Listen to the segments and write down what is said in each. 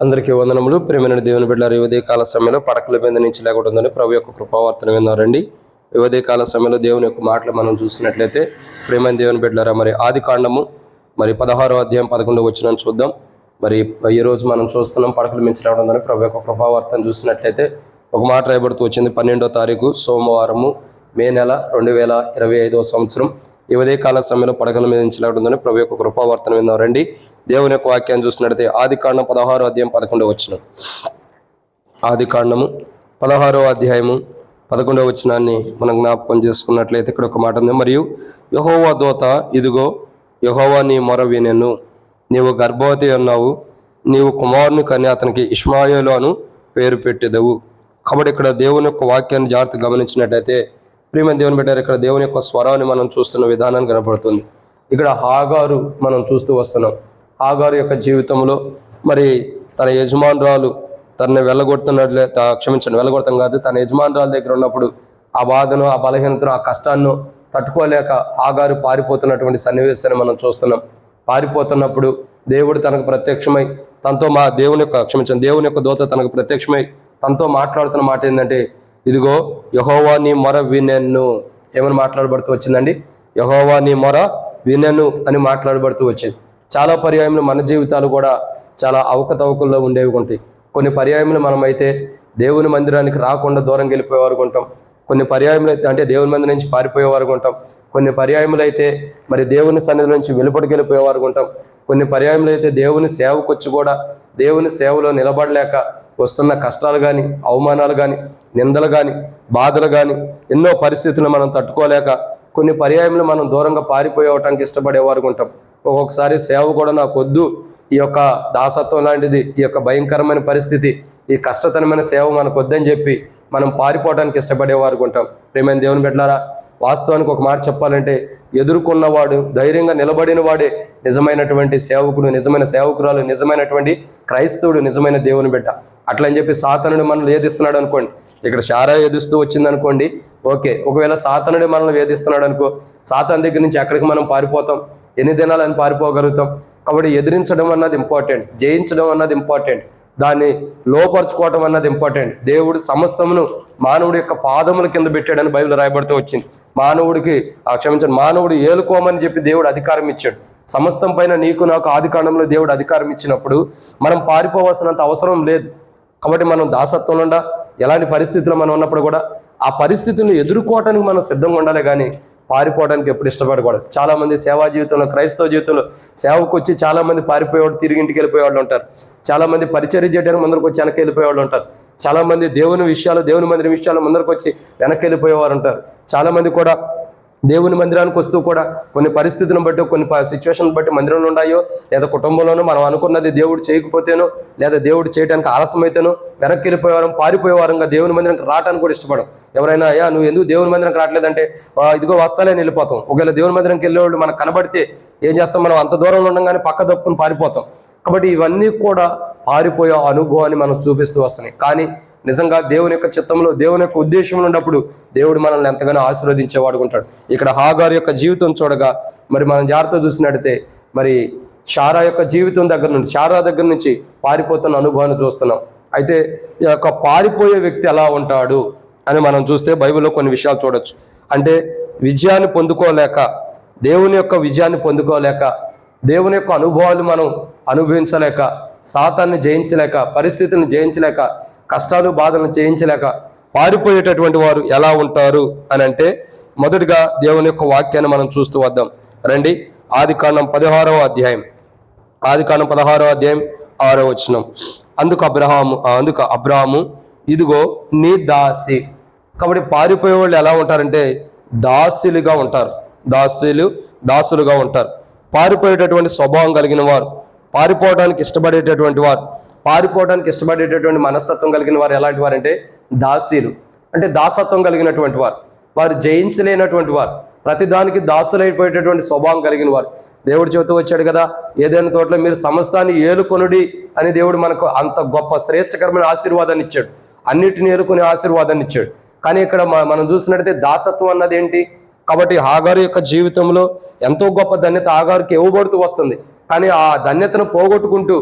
అందరికీ వందనములు. ప్రేమైన దేవుని బిడ్డారు యువదే కాల సమయంలో పడకల మీద నుంచి లేకుంటుందని ప్రభు యొక్క కృపావర్తన విన్నారండి. యువదే కాల సమయంలో దేవుని యొక్క మాటలు మనం చూసినట్లయితే ప్రేమైన దేవుని బిడ్డారా మరి ఆది కాండము మరి పదహారో అధ్యాయం పదకొండు వచ్చిన చూద్దాం. మరి ఈరోజు మనం చూస్తున్నాం పడకలు మించి రావడం ప్రభు యొక్క కృపావర్తన చూసినట్లయితే ఒక మాట రాయబడుతూ వచ్చింది. పన్నెండో తారీఖు సోమవారము మే నెల రెండు వేల ఇరవై ఐదవ సంవత్సరం. ఈ ఉదయ కాల సమయంలో పడకల మీద నుంచి ఉందని ప్రభు యొక్క కృపావర్తన విందాం రండి. దేవుని యొక్క వాక్యాన్ని చూసినట్లయితే ఆది కాండం పదహారో అధ్యాయం పదకొండవ వచ్చిన ఆది కాండము పదహారో అధ్యాయము పదకొండవ వచనాన్ని మనం జ్ఞాపకం చేసుకున్నట్లయితే ఇక్కడ ఒక మాట ఉంది. మరియు యహోవా దోత ఇదిగో యహోవా నీ మొర వినెను. నీవు గర్భవతి అన్నావు. నీవు కుమారుని కని అతనికి ఇష్మాయోలు అను పేరు పెట్టెదవు. కాబట్టి ఇక్కడ దేవుని యొక్క వాక్యాన్ని జాగ్రత్త గమనించినట్లయితే ప్రియమైన దేవుని బిడ్డారు ఇక్కడ దేవుని యొక్క స్వరాన్ని మనం చూస్తున్న విధానాన్ని కనపడుతుంది. ఇక్కడ హాగారు మనం చూస్తూ వస్తున్నాం. హాగారు యొక్క జీవితంలో మరి తన యజమానురాలు తనని వెళ్ళగొడుతున్నట్లే క్షమించండి వెళ్ళగొడతాం కాదు తన యజమానురాల దగ్గర ఉన్నప్పుడు ఆ బాధను ఆ బలహీనతను ఆ కష్టాన్ని తట్టుకోలేక ఆగారు పారిపోతున్నటువంటి సన్నివేశాన్ని మనం చూస్తున్నాం. పారిపోతున్నప్పుడు దేవుడు తనకు ప్రత్యక్షమై తనతో మా దేవుని యొక్క క్షమించండి దేవుని యొక్క దూత తనకు ప్రత్యక్షమై తనతో మాట్లాడుతున్న మాట ఏంటంటే ఇదిగో యహోవా నీ మొర వినెన్ను ఏమని మాట్లాడబడుతూ వచ్చిందండి? యహోవా నీ మొర వినెను అని మాట్లాడబడుతూ వచ్చింది. చాలా పర్యాయములు మన జీవితాలు కూడా చాలా అవకతవకల్లో ఉండేవి ఉంటాయి కొన్ని పర్యాయములు మనమైతే దేవుని మందిరానికి రాకుండా దూరం వెళ్ళిపోయేవారు ఉంటాం కొన్ని పర్యాయములు అయితే అంటే దేవుని మందిరం నుంచి పారిపోయేవారు ఉంటాం కొన్ని పర్యాయములు అయితే మరి దేవుని సన్నిధి నుంచి వెలుపడికి వెళ్ళిపోయేవారు ఉంటాం కొన్ని పర్యాయములు అయితే దేవుని సేవకు వచ్చి కూడా దేవుని సేవలో నిలబడలేక వస్తున్న కష్టాలు కానీ అవమానాలు కానీ నిందలు కానీ బాధలు కానీ ఎన్నో పరిస్థితులు మనం తట్టుకోలేక కొన్ని పర్యాయములు మనం దూరంగా పారిపోయేవటానికి ఇష్టపడేవారు ఉంటాం. ఒక్కొక్కసారి సేవ కూడా నాకు వద్దు ఈ యొక్క దాసత్వం లాంటిది ఈ యొక్క భయంకరమైన పరిస్థితి ఈ కష్టతరమైన సేవ మనకు వద్దని చెప్పి మనం పారిపోవడానికి ఇష్టపడేవారు ఉంటాం ప్రేమైన దేవుని పెట్టారా వాస్తవానికి ఒక మాట చెప్పాలంటే ఎదుర్కొన్నవాడు ధైర్యంగా నిలబడిన వాడే నిజమైనటువంటి సేవకుడు నిజమైన సేవకురాలు నిజమైనటువంటి క్రైస్తవుడు నిజమైన దేవుని బిడ్డ. అట్లా అని చెప్పి సాతనుడు మనల్ని వేధిస్తున్నాడు అనుకోండి. ఇక్కడ శారా వేధిస్తూ వచ్చింది అనుకోండి ఓకే. ఒకవేళ సాతనుడు మనల్ని వేధిస్తున్నాడు అనుకో సాతాన్ దగ్గర నుంచి ఎక్కడికి మనం పారిపోతాం? ఎన్ని దినాలని పారిపోగలుగుతాం? కాబట్టి ఎదిరించడం అన్నది ఇంపార్టెంట్ జయించడం అన్నది ఇంపార్టెంట్ దాన్ని లోపరుచుకోవటం అన్నది ఇంపార్టెంట్ దేవుడు సమస్తమును మానవుడి యొక్క పాదముల కింద పెట్టాడని బైబిల్ రాయబడుతూ వచ్చింది. మానవుడికి ఆ క్షమించండి మానవుడు ఏలుకోమని చెప్పి దేవుడు అధికారం ఇచ్చాడు. సమస్తం పైన నీకు నాకు ఆదికాండంలో దేవుడు అధికారం ఇచ్చినప్పుడు మనం పారిపోవాల్సినంత అవసరం లేదు. కాబట్టి మనం దాసత్వం ఉండా ఎలాంటి పరిస్థితుల్లో మనం ఉన్నప్పుడు కూడా ఆ పరిస్థితులను ఎదుర్కోవటానికి మనం సిద్ధంగా ఉండాలి కానీ పారిపోవడానికి ఎప్పుడు ఇష్టపడకూడదు. చాలా మంది సేవా జీవితంలో క్రైస్తవ జీవితంలో సేవకు వచ్చి చాలామంది పారిపోయేవాడు తిరిగి ఇంటికి వెళ్ళిపోయేవాళ్ళు ఉంటారు. చాలామంది పరిచర్య చేయడానికి ముందరకు వచ్చి వెనక్కి వెళ్ళిపోయేవాళ్ళు ఉంటారు. చాలామంది దేవుని విషయాలు దేవుని మందిరం విషయాలు ముందరకు వచ్చి వెనక్కి వెళ్ళిపోయేవారు ఉంటారు. చాలామంది కూడా దేవుని మందిరానికి వస్తూ కూడా కొన్ని పరిస్థితులను బట్టి కొన్ని సిచ్యువేషన్ బట్టి మందిరంలో ఉన్నాయో లేదా కుటుంబంలోనూ మనం అనుకున్నది దేవుడు చేయకపోతేనో లేదా దేవుడు చేయడానికి ఆలస్యమైతేనో వెనక్కి వెళ్ళిపోయేవారం పారిపోయేవారంగా దేవుని మందిరానికి రావడానికి కూడా ఇష్టపడం ఎవరైనా అయ్యా నువ్వు ఎందుకు దేవుని మందిరానికి రావట్లేదంటే ఇదిగో వస్తానే వెళ్ళిపోతాం. ఒకవేళ దేవుని మందిరానికి వెళ్ళేవాళ్ళు మనకు కనబడితే ఏం చేస్తాం మనం? అంత దూరంలో ఉండగానే పక్క దప్పుకుని పారిపోతాం. కాబట్టి ఇవన్నీ కూడా పారిపోయే అనుభవాన్ని మనం చూపిస్తూ వస్తున్నాయి. కానీ నిజంగా దేవుని యొక్క చిత్తంలో దేవుని యొక్క ఉద్దేశంలో ఉన్నప్పుడు దేవుడు మనల్ని ఎంతగానో ఆశీర్వదించేవాడు ఉంటాడు. ఇక్కడ హాగారు యొక్క జీవితం చూడగా మరి మనం జాగ్రత్త చూసినట్టయితే మరి షారా యొక్క జీవితం దగ్గర నుంచి షారా దగ్గర నుంచి పారిపోతున్న అనుభవాన్ని చూస్తున్నాం. అయితే ఈ యొక్క పారిపోయే వ్యక్తి ఎలా ఉంటాడు అని మనం చూస్తే బైబిల్లో కొన్ని విషయాలు చూడొచ్చు. అంటే విజయాన్ని పొందుకోలేక దేవుని యొక్క విజయాన్ని పొందుకోలేక దేవుని యొక్క అనుభవాలు మనం అనుభవించలేక సాతాన్ని జయించలేక పరిస్థితిని జయించలేక కష్టాలు బాధలను జయించలేక పారిపోయేటటువంటి వారు ఎలా ఉంటారు అని అంటే మొదటిగా దేవుని యొక్క వాక్యాన్ని మనం చూస్తూ వద్దాం. రండి ఆది కాండం పదహారవ అధ్యాయం. ఆది కాండం పదహారవ అధ్యాయం ఆరో వచనం. అందుకు అబ్రహాము అందుకు అబ్రహాము ఇదిగో నీ దాసి. కాబట్టి పారిపోయే వాళ్ళు ఎలా ఉంటారంటే దాసులుగా ఉంటారు. దాసులు దాసులుగా ఉంటారు. పారిపోయేటటువంటి స్వభావం కలిగిన వారు పారిపోవడానికి ఇష్టపడేటటువంటి వారు పారిపోవడానికి ఇష్టపడేటటువంటి మనస్తత్వం కలిగిన వారు ఎలాంటి వారంటే దాసీలు. అంటే దాసత్వం కలిగినటువంటి వారు. వారు జయించలేనటువంటి వారు. ప్రతిదానికి దాసులైపోయేటటువంటి స్వభావం కలిగిన వారు. దేవుడు చెబుతూ వచ్చాడు కదా ఏదైనా తోటలో మీరు సమస్తాన్ని ఏలుకొనుడి అని దేవుడు మనకు అంత గొప్ప శ్రేష్టకరమైన ఆశీర్వాదాన్ని ఇచ్చాడు. అన్నిటిని ఏలుకునే ఆశీర్వాదాన్ని ఇచ్చాడు. కానీ ఇక్కడ మనం చూసినట్టయితే దాసత్వం అన్నది ఏంటి? కాబట్టి ఆగారు యొక్క జీవితంలో ఎంతో గొప్ప ధన్యత ఆగారుకి ఇవ్వబడుతూ వస్తుంది. కానీ ఆ ధన్యతను పోగొట్టుకుంటూ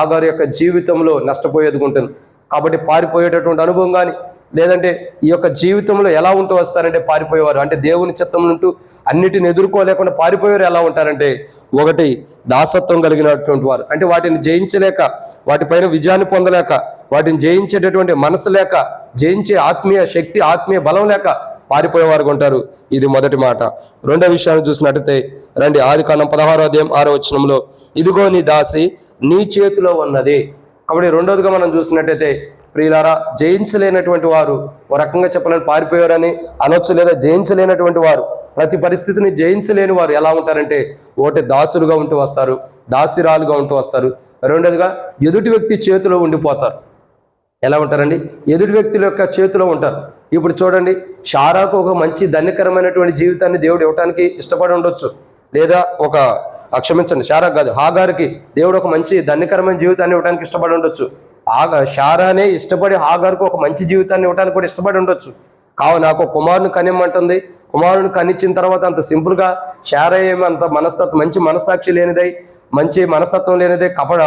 ఆగారు యొక్క జీవితంలో నష్టపోయేది ఉంటుంది. కాబట్టి పారిపోయేటటువంటి అనుభవం కానీ లేదంటే ఈ యొక్క జీవితంలో ఎలా ఉంటూ వస్తారంటే పారిపోయేవారు. అంటే దేవుని చిత్తం ఉంటూ అన్నిటిని ఎదుర్కోలేకుండా పారిపోయేవారు ఎలా ఉంటారంటే ఒకటి దాసత్వం కలిగినటువంటి వారు. అంటే వాటిని జయించలేక వాటిపైన విజయాన్ని పొందలేక వాటిని జయించేటటువంటి మనసు లేక జయించే ఆత్మీయ శక్తి ఆత్మీయ బలం లేక పారిపోయేవారు ఉంటారు ఇది మొదటి మాట. రెండో విషయాన్ని చూసినట్టయితే రండి ఆది కాండం పదహారో అధ్యాయం ఆరో వచనంలో ఇదిగో నీ దాసి నీ చేతిలో ఉన్నది. కాబట్టి రెండోదిగా మనం చూసినట్టయితే ప్రియులారా జయించలేనటువంటి వారు ఓ రకంగా చెప్పాలని పారిపోయారని అనొచ్చు లేదా జయించలేనటువంటి వారు ప్రతి పరిస్థితిని జయించలేని వారు ఎలా ఉంటారంటే ఒకటి దాసులుగా ఉంటూ వస్తారు దాసిరాలుగా ఉంటూ వస్తారు. రెండోదిగా ఎదుటి వ్యక్తి చేతిలో ఉండిపోతారు. ఎలా ఉంటారండి? ఎదుటి వ్యక్తుల యొక్క చేతిలో ఉంటారు. ఇప్పుడు చూడండి షారాకు ఒక మంచి ధన్యకరమైనటువంటి జీవితాన్ని దేవుడు ఇవ్వటానికి ఇష్టపడి ఉండొచ్చు. లేదా ఒక అక్షమించండి క్షమించండి షారా కాదు హాగారికి దేవుడు ఒక మంచి ధన్యకరమైన జీవితాన్ని ఇవ్వడానికి ఇష్టపడి ఉండొచ్చు. ఆగా షారానే ఇష్టపడి హాగారుకు ఒక మంచి జీవితాన్ని ఇవ్వడానికి కూడా ఇష్టపడి ఉండొచ్చు. కావు నాకు కుమారుని కనిమ్మంటుంది. కుమారుని కనిచ్చిన తర్వాత అంత సింపుల్గా షారా అంత మనస్తత్వం మంచి మనస్సాక్షి లేనిదై మంచి మనస్తత్వం లేనిదే కపడ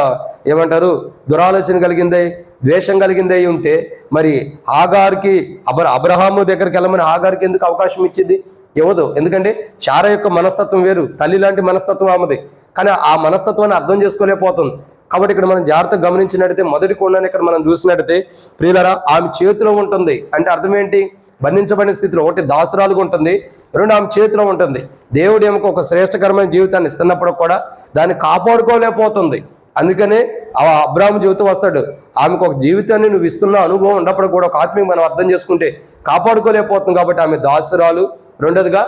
ఏమంటారు? దురాలోచన కలిగిందే ద్వేషం కలిగిందే ఉంటే మరి ఆగారికి అబ్ర అబ్రహాము దగ్గరికి వెళ్ళమని ఆగారికి ఎందుకు అవకాశం ఇచ్చింది? ఇవ్వదు. ఎందుకంటే శార యొక్క మనస్తత్వం వేరు. తల్లి లాంటి మనస్తత్వం ఆమెది. కానీ ఆ మనస్తత్వాన్ని అర్థం చేసుకోలేకపోతుంది. కాబట్టి ఇక్కడ మనం జాగ్రత్తగా గమనించినట్టయితే మొదటి కొండని ఇక్కడ మనం చూసినట్టయితే ప్రియులరా ఆమె చేతిలో ఉంటుంది. అంటే అర్థం ఏంటి? బంధించబడిన స్థితిలో ఒకటి దాసురాలుగా ఉంటుంది రెండు ఆమె చేతిలో ఉంటుంది. దేవుడు ఏమకు ఒక శ్రేష్టకరమైన జీవితాన్ని ఇస్తున్నప్పుడు కూడా దాన్ని కాపాడుకోలేకపోతుంది. అందుకనే ఆ అబ్రాహ్మ జీవితం వస్తాడు ఆమెకు ఒక జీవితాన్ని నువ్వు ఇస్తున్న అనుభవం ఉన్నప్పుడు కూడా ఒక ఆత్మీయ మనం అర్థం చేసుకుంటే కాపాడుకోలేకపోతుంది కాబట్టి ఆమె దాసురాలు. రెండోదిగా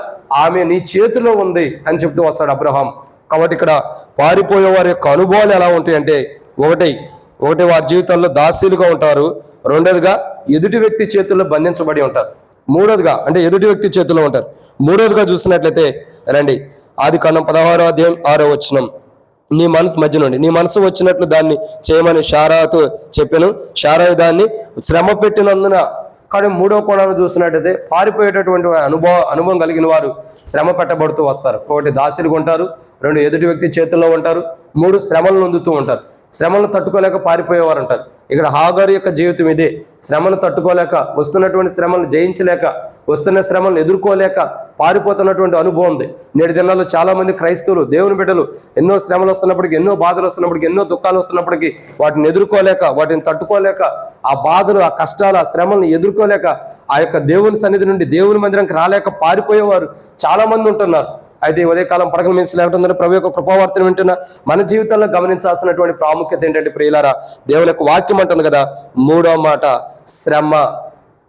ఆమె నీ చేతిలో ఉంది అని చెప్తూ వస్తాడు అబ్రహాం కాబట్టి ఇక్కడ పారిపోయే వారి యొక్క అనుభవాలు ఎలా ఉంటాయంటే ఒకటి ఒకటి వారి జీవితంలో దాసీలుగా ఉంటారు. రెండోదిగా ఎదుటి వ్యక్తి చేతుల్లో బంధించబడి ఉంటారు. మూడోదిగా అంటే ఎదుటి వ్యక్తి చేతిలో ఉంటారు. మూడోదిగా చూసినట్లయితే రండి ఆది కాండం పదహారో అధ్యాయం ఆరో వచనం. నీ మనసు మధ్య నుండి నీ మనసు వచ్చినట్లు దాన్ని చేయమని షారాతో చెప్పాను. షారా దాన్ని శ్రమ పెట్టినందున కానీ మూడో కోణాన్ని చూసినట్టయితే పారిపోయేటటువంటి అనుభవ అనుభవం కలిగిన వారు శ్రమ పెట్టబడుతూ వస్తారు. ఒకటి దాసిలుగా ఉంటారు. రెండు ఎదుటి వ్యక్తి చేతుల్లో ఉంటారు. మూడు శ్రమలను అందుతూ ఉంటారు. శ్రమలను తట్టుకోలేక పారిపోయేవారు అంటారు ఇక్కడ హాగారు యొక్క జీవితం ఇదే. శ్రమను తట్టుకోలేక వస్తున్నటువంటి శ్రమను జయించలేక వస్తున్న శ్రమలను ఎదుర్కోలేక పారిపోతున్నటువంటి అనుభవం ఉంది. నేటి దినాల్లో చాలా మంది క్రైస్తవులు దేవుని బిడ్డలు ఎన్నో శ్రమలు వస్తున్నప్పటికీ ఎన్నో బాధలు వస్తున్నప్పటికీ ఎన్నో దుఃఖాలు వస్తున్నప్పటికీ వాటిని ఎదుర్కోలేక వాటిని తట్టుకోలేక ఆ బాధలు ఆ కష్టాలు ఆ శ్రమలను ఎదుర్కోలేక ఆ యొక్క దేవుని సన్నిధి నుండి దేవుని మందిరంకి రాలేక పారిపోయేవారు చాలామంది ఉంటున్నారు. అయితే ఉదయకాలం పడకల మించి లేకుండా ప్రభు యొక్క కృపావార్తను వింటున్న మన జీవితంలో గమనించాల్సినటువంటి ప్రాముఖ్యత ఏంటంటే ప్రియులారా దేవుని యొక్క వాక్యం అంటుంది కదా మూడో మాట శ్రమ.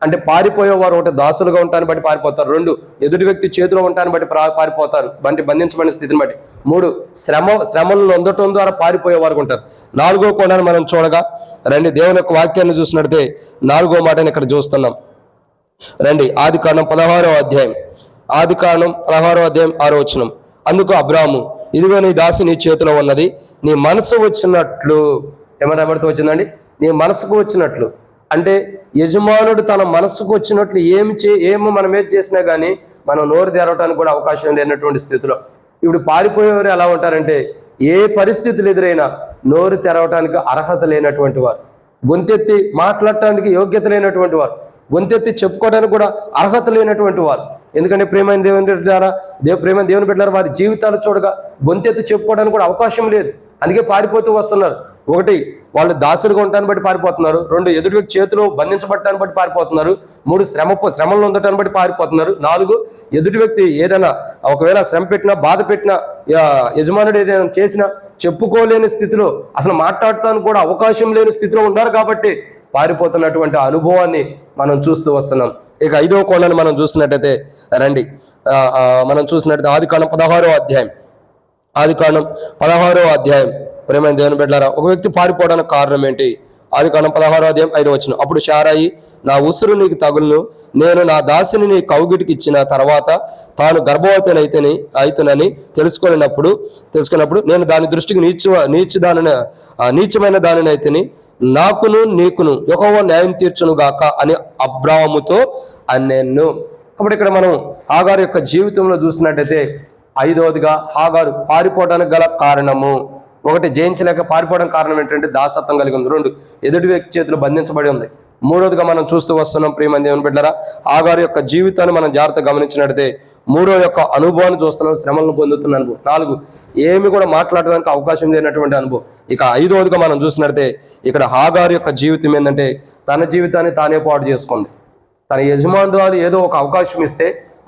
అంటే పారిపోయేవారు ఒకటి దాసులుగా ఉంటాను బట్టి పారిపోతారు. రెండు ఎదుటి వ్యక్తి చేతిలో ఉంటాను బట్టి పారిపోతారు. బంటి బంధించబడిన స్థితిని బట్టి. మూడు శ్రమ శ్రమలను అందటం ద్వారా పారిపోయేవారు ఉంటారు. నాలుగో కోణాన్ని మనం చూడగా రండి దేవుని యొక్క వాక్యాన్ని చూసినట్టే నాలుగో మాటని ఇక్కడ చూస్తున్నాం. రండి ఆది కాండం పదహారో అధ్యాయం. ఆది కాండం పదహారో అధ్యాయం ఆరో వచనం. అందుకు అబ్రాము ఇదిగో నీ దాసి నీ చేతిలో ఉన్నది నీ మనసు వచ్చినట్లు ఏమన్నా ఎవరితో వచ్చిందండి? నీ మనసుకు వచ్చినట్లు. అంటే యజమానుడు తన మనసుకు వచ్చినట్లు ఏమి చే ఏమో మనం ఏది చేసినా కానీ మనం నోరు తెరవటానికి కూడా అవకాశం లేనటువంటి స్థితిలో. ఇప్పుడు పారిపోయేవారు ఎలా ఉంటారంటే ఏ పరిస్థితులు ఎదురైనా నోరు తెరవటానికి అర్హత లేనటువంటి వారు. గొంతెత్తి మాట్లాడటానికి యోగ్యత లేనటువంటి వారు. గొంతెత్తి చెప్పుకోవడానికి కూడా అర్హత లేనటువంటి వారు. ఎందుకంటే ప్రేమైన దేవుని పెట్టినారా దేవ ప్రేమ దేవుని బిడ్డారా వారి జీవితాలు చూడగా గొంతెత్తి చెప్పుకోవడానికి కూడా అవకాశం లేదు. అందుకే పారిపోతూ వస్తున్నారు. ఒకటి వాళ్ళు దాసులుగా ఉండటాన్ని బట్టి పారిపోతున్నారు. రెండు ఎదుటి వ్యక్తి చేతిలో బంధించబడటాన్ని బట్టి పారిపోతున్నారు. మూడు శ్రమ శ్రమలు ఉండటాన్ని బట్టి పారిపోతున్నారు. నాలుగు ఎదుటి వ్యక్తి ఏదైనా ఒకవేళ శ్రమ పెట్టినా బాధ పెట్టినా యజమానుడు ఏదైనా చేసినా చెప్పుకోలేని స్థితిలో అసలు మాట్లాడటానికి కూడా అవకాశం లేని స్థితిలో ఉన్నారు కాబట్టి పారిపోతున్నటువంటి అనుభవాన్ని మనం చూస్తూ వస్తున్నాం. ఇక ఐదవ కోణాన్ని మనం చూసినట్టయితే రండి. మనం చూసినట్టయితే ఆది కాండం పదహారో అధ్యాయం. ఆది కాండం పదహారో అధ్యాయం. ప్రేమైన దేవుని బిడ్డారా ఒక వ్యక్తి పారిపోవడానికి కారణం ఏంటి? ఆది కాండం పదహారో అధ్యాయం ఐదు వచ్చిన అప్పుడు షారాయి నా ఉసురు నీకు తగులును నేను నా దాసిని నీ కౌగిటికి ఇచ్చిన తర్వాత తాను గర్భవతినైతేని అయితేనని తెలుసుకున్నప్పుడు తెలుసుకున్నప్పుడు నేను దాని దృష్టికి నీచ నీచ దానిని నీచమైన దానిని అయితేని నాకును నీకును యెహోవా న్యాయం తీర్చును గాక అని అబ్రాహముతో అన్నెన్ను కాబట్టి ఇక్కడ మనం ఆగారు యొక్క జీవితంలో చూసినట్టయితే ఐదవదిగా ఆగారు పారిపోవడానికి గల కారణము. ఒకటి జయించలేక పారిపోవడం కారణం ఏంటంటే దాసత్వం కలిగి ఉంది. రెండు ఎదుటి వ్యక్తి చేతిలో బంధించబడి ఉంది. మూడోదిగా మనం చూస్తూ వస్తున్నాం ప్రియమైన దేవుని బిడ్డరా ఆగారు యొక్క జీవితాన్ని మనం జాగ్రత్త గమనించినట్లయితే మూడో యొక్క అనుభవాన్ని చూస్తున్నాం శ్రమలను పొందుతున్న అనుభవం. నాలుగు ఏమి కూడా మాట్లాడడానికి అవకాశం లేనటువంటి అనుభవం. ఇక ఐదోదిగా మనం చూసినట్లయితే ఇక్కడ ఆగారు యొక్క జీవితం ఏంటంటే తన జీవితాన్ని తానే పాటు చేసుకుంది. తన యజమానురాలు ఏదో ఒక అవకాశం ఇస్తే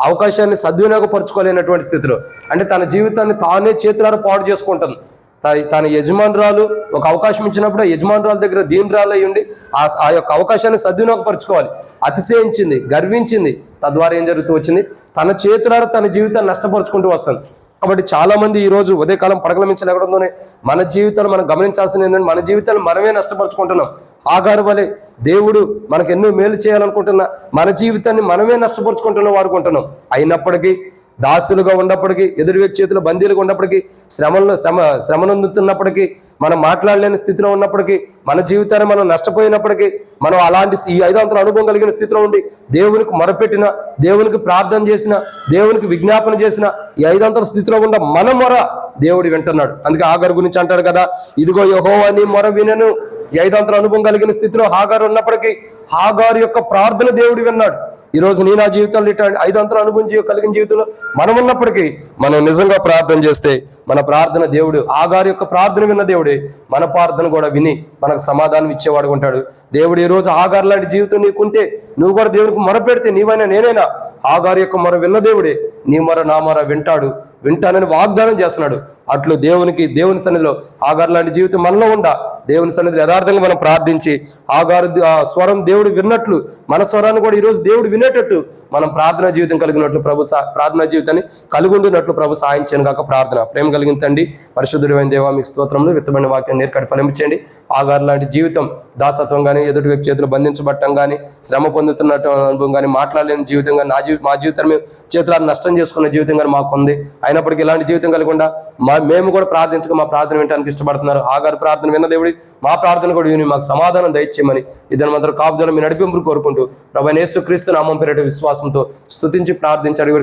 అవకాశాన్ని సద్వినియోగపరచుకోలేనటువంటి స్థితిలో అంటే తన జీవితాన్ని తానే చేతులారా పాడు చేసుకుంటుంది. తన యజమానురాలు ఒక అవకాశం ఇచ్చినప్పుడు యజమానురాల యజమానురాలు దగ్గర దీనురాలు అయి ఉండి ఆ ఆ యొక్క అవకాశాన్ని సద్వినియోగపరచుకోవాలి. అతిశయించింది గర్వించింది. తద్వారా ఏం జరుగుతూ వచ్చింది? తన చేతులారా తన జీవితాన్ని నష్టపరుచుకుంటూ వస్తుంది. కాబట్టి చాలా మంది ఉదయకాలం పడగల మించి లేకడంతోనే మన జీవితాలు మనం గమనించాల్సింది ఏంటంటే మన జీవితాలు మనమే నష్టపరుచుకుంటున్నాం. ఆగారు వలె దేవుడు మనకు ఎన్నో మేలు చేయాలనుకుంటున్నా మన జీవితాన్ని మనమే నష్టపరుచుకుంటున్న వాడుకుంటున్నాం అయినప్పటికీ దాసులుగా ఉన్నప్పటికీ ఎదురు వ్యక్తి చేతిలో బందీలుగా ఉన్నప్పటికీ శ్రమలను శ్రమ శ్రమనందుతున్నప్పటికీ మనం మాట్లాడలేని స్థితిలో ఉన్నప్పటికీ మన జీవితాన్ని మనం నష్టపోయినప్పటికీ మనం అలాంటి ఈ ఐదాంతల అనుభవం కలిగిన స్థితిలో ఉండి దేవునికి మొరపెట్టిన దేవునికి ప్రార్థన చేసిన దేవునికి విజ్ఞాపన చేసిన ఈ ఐదాంతల స్థితిలో ఉన్న మన మొర దేవుడు వింటున్నాడు. అందుకే ఆగారు గురించి అంటాడు కదా ఇదిగో యహో అని మొర వినను. ఈ అనుభవం కలిగిన స్థితిలో హాగారు ఉన్నప్పటికీ హాగారు యొక్క ప్రార్థన దేవుడు విన్నాడు. ఈరోజు నీ నా జీవితంలో ఇటువంటి ఐదు అనుభవం కలిగిన జీవితంలో మనం ఉన్నప్పటికీ మనం నిజంగా ప్రార్థన చేస్తే మన ప్రార్థన దేవుడు ఆగారి యొక్క ప్రార్థన విన్న దేవుడే మన ప్రార్థన కూడా విని మనకు సమాధానం ఇచ్చేవాడు ఉంటాడు. దేవుడు ఈ రోజు ఆగారు లాంటి జీవితం నీకుంటే నువ్వు కూడా దేవునికి మొర పెడితే నీవైనా నేనైనా ఆగారి యొక్క మొర విన్న దేవుడే నీ మొర నా మొర వింటాడు వింటానని వాగ్దానం చేస్తున్నాడు. అట్లు దేవునికి దేవుని సన్నిధిలో ఆగారు లాంటి జీవితం మనలో ఉండా దేవుని సన్నిధిలో యథార్థంగా మనం ప్రార్థించి ఆగారు ఆ స్వరం దేవుడు విన్నట్లు మన స్వరాన్ని కూడా ఈరోజు దేవుడు వినేటట్టు మనం ప్రార్థనా జీవితం కలిగినట్లు ప్రభు ప్రార్థన ప్రార్థనా జీవితాన్ని కలిగి ఉండినట్లు ప్రభు సాయం కాక ప్రార్థన. ప్రేమ కలిగిన తండ్రి పరిశుద్ధుడైన దేవా మీకు స్తోత్రంలో విత్తమైన వాక్యం నేర్కడి ఫలించండి ఆగారు లాంటి జీవితం దాసత్వం కానీ ఎదుటి వ్యక్తి చేతులు బంధించబట్టం కానీ శ్రమ పొందుతున్నట్టు అనుభవం కానీ మాట్లాడలేని జీవితం కానీ నా జీవి మా జీవితం మేము చేతులను నష్టం చేసుకున్న జీవితం కానీ మాకు ఉంది అయినప్పటికీ ఇలాంటి జీవితం కలిగకుండా మా మేము కూడా ప్రార్థించక మా ప్రార్థన వినడానికి ఇష్టపడుతున్నారు. ఆగారు ప్రార్థన విన్న దేవుడి మా ప్రార్థన కూడా విని మాకు సమాధానం దయచేయమని ఇద్దరు మాత్రం కాపుదల మీ నడిపింపులు కోరుకుంటూ ప్రభా యేసు క్రీస్తు నామం పేరటి విశ్వాసంతో స్థుతించి ప్రార్థించి అడిగి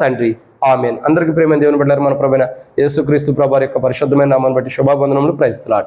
తండ్రి ఆమెన్. అందరికీ ప్రేమ దేవుని బిడ్డారు మన ప్రభైన యేసు క్రీస్తు యొక్క పరిశుద్ధమైన నామాన్ని బట్టి శుభాబంధనములు ప్రయత్నాడు